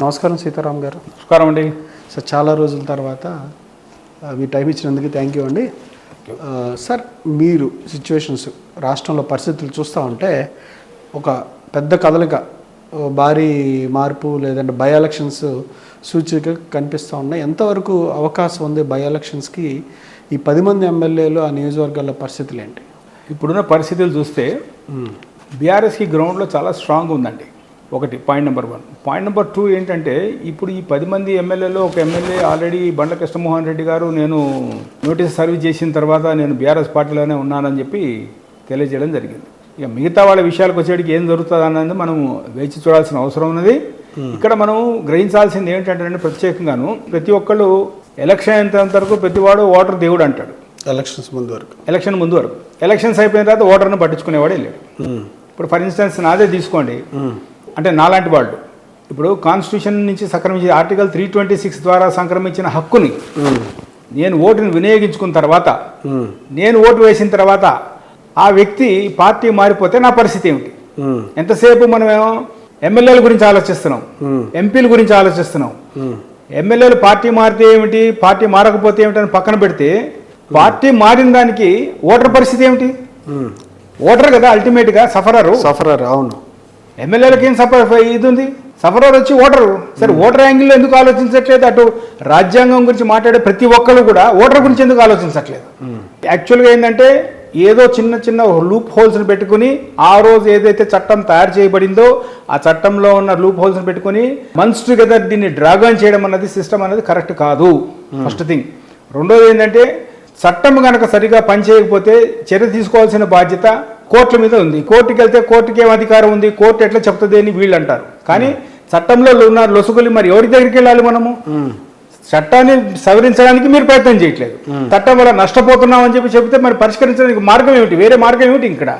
నమస్కారం సీతారాం గారు. నమస్కారం అండి. సార్ చాలా రోజుల తర్వాత మీ టైం ఇచ్చినందుకు థ్యాంక్ యూ అండి. సార్ మీరు సిచ్యువేషన్స్ రాష్ట్రంలో పరిస్థితులు చూస్తూ ఉంటే ఒక పెద్ద కదలిక భారీ మార్పు లేదంటే బై ఎలక్షన్స్ సూచిక కనిపిస్తూ ఉన్నాయి. ఎంతవరకు అవకాశం ఉంది బై ఎలక్షన్స్కి? ఈ పది మంది ఎమ్మెల్యేలు ఆ నియోజకవర్గాల పరిస్థితులు ఏంటి? ఇప్పుడున్న పరిస్థితులు చూస్తే బీఆర్ఎస్కి గ్రౌండ్లో చాలా స్ట్రాంగ్ ఉందండి. ఒకటి point number one point number two ఏంటంటే ఇప్పుడు ఈ పది మంది ఎమ్మెల్యేలో ఒక ఎమ్మెల్యే ఆల్రెడీ బండ్ల కృష్ణమోహన్ రెడ్డి గారు నేను నోటీస్ సర్వీస్ చేసిన తర్వాత నేను బీఆర్ఎస్ పార్టీలోనే ఉన్నానని చెప్పి తెలియజేయడం జరిగింది. ఇక మిగతా వాళ్ళ విషయాలకు వచ్చేటికి ఏం జరుగుతుంది అన్నది మనం వేచి చూడాల్సిన అవసరం ఉన్నది. ఇక్కడ మనం గ్రహించాల్సింది ఏంటంటే ప్రత్యేకంగాను ప్రతి ఒక్కళ్ళు ఎలక్షన్ అయినంత వరకు ప్రతివాడు ఓటర్ దేవుడు అంటాడు. ఎలక్షన్స్ ముందు వరకు. ఎలక్షన్ ముందు వరకు. ఎలక్షన్స్ అయిపోయిన తర్వాత ఓటర్ను పట్టించుకునేవాడు వెళ్ళాడు ఇప్పుడు ఫర్ ఇన్స్టెన్స్ నాదే తీసుకోండి. అంటే నాలాంటి వాళ్ళు. ఇప్పుడు కాన్స్టిట్యూషన్ నుంచి సంక్రమించే ఆర్టికల్ త్రీ ట్వంటీ సిక్స్ ద్వారా సంక్రమించిన హక్కుని నేను ఓటుని వినియోగించుకున్న తర్వాత నేను ఓటు వేసిన తర్వాత ఆ వ్యక్తి పార్టీ మారిపోతే నా పరిస్థితి ఏమిటి? ఎంతసేపు మనమేమో ఎమ్మెల్యేల గురించి ఆలోచిస్తున్నాం ఎంపీల గురించి ఆలోచిస్తున్నాం. ఎమ్మెల్యేలు పార్టీ మారితే ఏమిటి పార్టీ మారకపోతే ఏమిటి అని పక్కన పెడితే పార్టీ మారిన దానికి ఓటర్ పరిస్థితి ఏమిటి? ఓటర్ కదా అల్టిమేట్గా సఫరరు. సఫరరు అవును. ఎమ్మెల్యేలకి ఏం సఫర్ ఇది ఉంది? సఫరర్ వచ్చి ఓటరు. సరే ఓటర్ యాంగిల్లో ఎందుకు ఆలోచించట్లేదు? అటు రాజ్యాంగం గురించి మాట్లాడే ప్రతి ఒక్కరు కూడా ఓటర్ గురించి ఎందుకు ఆలోచించట్లేదు? యాక్చువల్గా ఏంటంటే ఏదో చిన్న చిన్న లూప్ హోల్స్ని పెట్టుకుని ఆ రోజు ఏదైతే చట్టం తయారు చేయబడిందో ఆ చట్టంలో ఉన్న లూప్ హోల్స్ని పెట్టుకుని మన్స్ టుగెదర్ దీన్ని డ్రాగన్ చేయడం అన్నది సిస్టమ్ అనేది కరెక్ట్ కాదు. First thing. రెండోది ఏంటంటే చట్టం కనుక సరిగా పనిచేయకపోతే చర్య తీసుకోవాల్సిన బాధ్యత కోర్టుల మీద ఉంది. కోర్టుకి వెళ్తే కోర్టుకి ఏం అధికారం ఉంది? కోర్టు ఎట్లా చెప్తుంది అని వీళ్ళు అంటారు కానీ చట్టంలో ఉన్న లొసుగులు మరి ఎవరి దగ్గరికి వెళ్ళాలి మనము? చట్టాన్ని సవరించడానికి మీరు ప్రయత్నం చేయట్లేదు. చట్టం వల్ల నష్టపోతున్నాం అని చెప్పి చెబితే మరి పరిష్కరించడానికి మార్గం ఏమిటి? వేరే మార్గం ఏమిటి ఇక్కడ?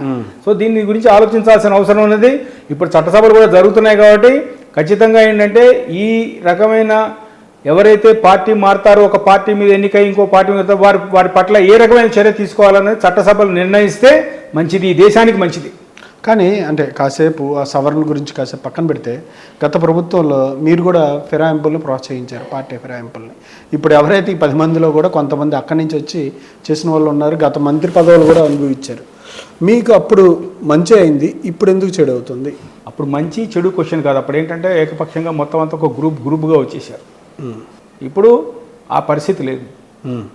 సో దీని గురించి ఆలోచించాల్సిన అవసరం ఉన్నది. ఇప్పుడు చట్టసభలు కూడా జరుగుతున్నాయి కాబట్టి ఖచ్చితంగా ఏంటంటే ఈ రకమైన ఎవరైతే పార్టీ మారుతారో ఒక పార్టీ మీద ఎన్నికై ఇంకో పార్టీ మీద వారి వారి పట్ల ఏ రకమైన చర్య తీసుకోవాలనేది చట్టసభలు నిర్ణయిస్తే మంచిది ఈ దేశానికి మంచిది. కానీ అంటే కాసేపు ఆ సవరణ గురించి కాసేపు పక్కన పెడితే గత ప్రభుత్వంలో మీరు కూడా ఫిరాయింపులను ప్రోత్సహించారు పార్టీ ఫిరాయింపుల్ని. ఇప్పుడు ఎవరైతే ఈ పది మందిలో కూడా కొంతమంది అక్కడి నుంచి వచ్చి చేసిన వాళ్ళు ఉన్నారు గత మంత్రి పదవులు కూడా అనుభవించారు. మీకు అప్పుడు మంచి అయింది ఇప్పుడు ఎందుకు చెడు అవుతుంది? అప్పుడు మంచి చెడు క్వశ్చన్ కాదు. అప్పుడు ఏంటంటే ఏకపక్షంగా మొత్తం అంతా ఒక గ్రూప్ గ్రూప్గా వచ్చేసారు. ఇప్పుడు ఆ పరిస్థితి లేదు.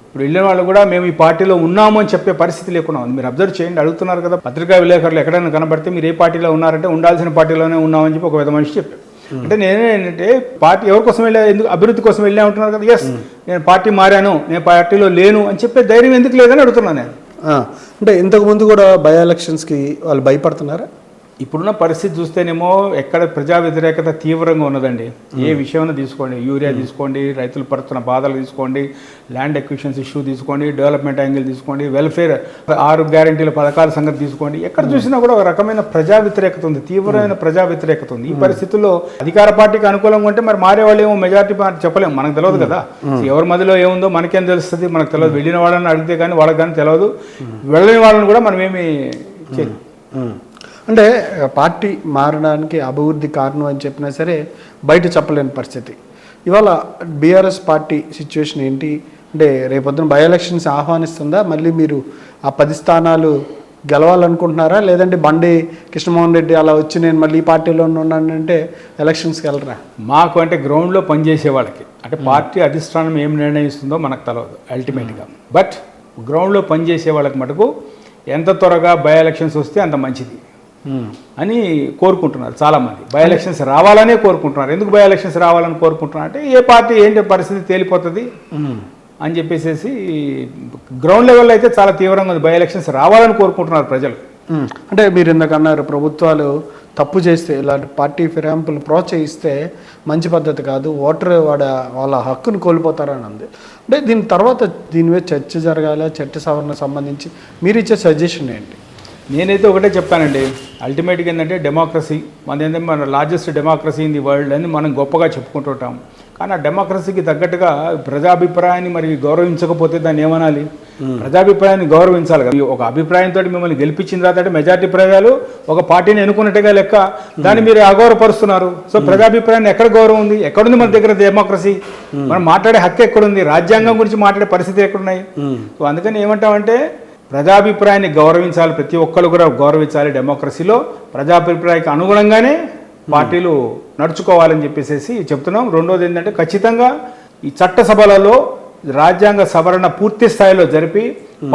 ఇప్పుడు వెళ్ళిన వాళ్ళు కూడా మేము ఈ పార్టీలో ఉన్నాము అని చెప్పే పరిస్థితి లేకుండా ఉంది. మీరు అబ్జర్వ్ చేయండి అడుగుతున్నారు కదా. పత్రికా విలేకరులు ఎక్కడైనా కనబడితే మీరు ఏ పార్టీలో ఉన్నారంటే ఉండాల్సిన పార్టీలోనే ఉన్నామని చెప్పి ఒక విధ మనిషి చెప్పారు అంటే నేనేంటంటే పార్టీ ఎవరి కోసం వెళ్ళా ఎందుకు అభివృద్ధి కోసం వెళ్ళా ఉంటున్నారు కదా. ఎస్ నేను పార్టీ మారాను నేను పార్టీలో లేను అని చెప్పే ధైర్యం ఎందుకు లేదని అడుగుతున్నాను నేను. అంటే ఇంతకుముందు కూడా బై ఎలక్షన్స్కి వాళ్ళు భయపడుతున్నారా? ఇప్పుడున్న పరిస్థితి చూస్తేనేమో ఎక్కడ ప్రజా వ్యతిరేకత తీవ్రంగా ఉన్నదండి. ఏ విషయమైనా తీసుకోండి. యూరియా తీసుకోండి రైతులు పడుతున్న బాధలు తీసుకోండి ల్యాండ్ ఎక్విషన్స్ ఇష్యూ తీసుకోండి డెవలప్మెంట్ యాంగిల్ తీసుకోండి వెల్ఫేర్ ఆరు గ్యారంటీల పథకాల సంగతి తీసుకోండి. ఎక్కడ చూసినా కూడా ఒక రకమైన ప్రజా వ్యతిరేకత ఉంది. తీవ్రమైన ప్రజా వ్యతిరేకత ఉంది. ఈ పరిస్థితుల్లో అధికార పార్టీకి అనుకూలంగా ఉంటే మరి మారే వాళ్ళు ఏమో మెజారిటీ పార్టీ చెప్పలేము. మనకు తెలియదు కదా. ఎవరి మధ్యలో ఏముందో మనకేం తెలుస్తుంది? మనకు తెలియదు వెళ్ళిన వాళ్ళని అడిగితే కానీ వాళ్ళకి కానీ తెలియదు వెళ్ళని వాళ్ళని కూడా మనం ఏమి చేయలేం. అంటే పార్టీ మారడానికి అభివృద్ధి కారణం అని చెప్పినా సరే బయట చెప్పలేని పరిస్థితి. ఇవాళ బీఆర్ఎస్ పార్టీ సిచ్యువేషన్ ఏంటి? అంటే రేపొద్దున బై ఎలక్షన్స్ ఆహ్వానిస్తుందా? మళ్ళీ మీరు ఆ పది స్థానాలు గెలవాలనుకుంటున్నారా? లేదంటే బండి కృష్ణమోహన్ రెడ్డి అలా వచ్చి నేను మళ్ళీ ఈ పార్టీలో ఉన్నానంటే ఎలక్షన్స్కి వెళ్ళరా? మాకు అంటే గ్రౌండ్లో పనిచేసే వాళ్ళకి. అంటే పార్టీ అధిష్టానం ఏం నిర్ణయిస్తుందో మనకు తెలియదు అల్టిమేట్గా బట్ గ్రౌండ్లో పనిచేసే వాళ్ళకి మటుకు ఎంత త్వరగా బై ఎలక్షన్స్ వస్తే అంత మంచిది. అని కోరుకుంటున్నారు చాలామంది. బై ఎలక్షన్స్ రావాలనే కోరుకుంటున్నారు. ఎందుకు బై ఎలక్షన్స్ రావాలని కోరుకుంటున్నారు అంటే ఏ పార్టీ ఏంటి పరిస్థితి తేలిపోతుంది అని చెప్పేసి గ్రౌండ్ లెవెల్లో అయితే చాలా తీవ్రంగా ఉంది. బై ఎలక్షన్స్ రావాలని కోరుకుంటున్నారు ప్రజలు. అంటే మీరు ఇందాక అన్నారు ప్రభుత్వాలు తప్పు చేస్తే ఇలాంటి పార్టీ ఫిరాయింపులు ప్రోత్సహిస్తే మంచి పద్ధతి కాదు. ఓటర్ వాడ వాళ్ళ హక్కును కోల్పోతారని ఉంది అంటే దీని తర్వాత దీని మీద చర్చ జరగాల? చట్ట సవరణ సంబంధించి మీరు ఇచ్చే సజెషన్ ఏంటి? నేనైతే ఒకటే చెప్తానండి. అల్టిమేట్గా ఏంటంటే డెమోక్రసీ మన ఏంటంటే మన largest democracy in the world అని మనం గొప్పగా చెప్పుకుంటుంటాం. కానీ ఆ డెమోక్రసీకి తగ్గట్టుగా ప్రజాభిప్రాయాన్ని మరి గౌరవించకపోతే దాన్ని ఏమనాలి? ప్రజాభిప్రాయాన్ని గౌరవించాలి కదా. ఒక అభిప్రాయంతో మిమ్మల్ని గెలిపించిన తర్వాత మెజార్టీ ప్రజలు ఒక పార్టీని ఎన్నుకున్నట్టుగా లెక్క దాన్ని మీరు అగౌరవపరుస్తున్నారు సో ప్రజాభిప్రాయాన్ని ఎక్కడ గౌరవం ఉంది? ఎక్కడుంది మన దగ్గర డెమోక్రసీ మనం మాట్లాడే హక్కు ఎక్కడుంది? రాజ్యాంగం గురించి మాట్లాడే పరిస్థితి ఎక్కడున్నాయి? సో అందుకని ఏమంటామంటే ప్రజాభిప్రాయాన్ని గౌరవించాలి ప్రతి ఒక్కరు కూడా గౌరవించాలి డెమోక్రసీలో ప్రజాభిప్రాయానికి అనుగుణంగానే పార్టీలు నడుచుకోవాలని చెప్పేసి చెప్తున్నాం. రెండోది ఏంటంటే ఖచ్చితంగా ఈ చట్టసభలలో రాజ్యాంగ సవరణ పూర్తి స్థాయిలో జరిపి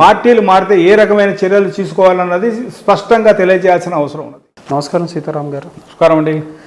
పార్టీలు మారితే ఏ రకమైన చర్యలు తీసుకోవాలన్నది స్పష్టంగా తెలియజేయాల్సిన అవసరం ఉన్నది. నమస్కారం సీతారాం గారు. నమస్కారం అండి.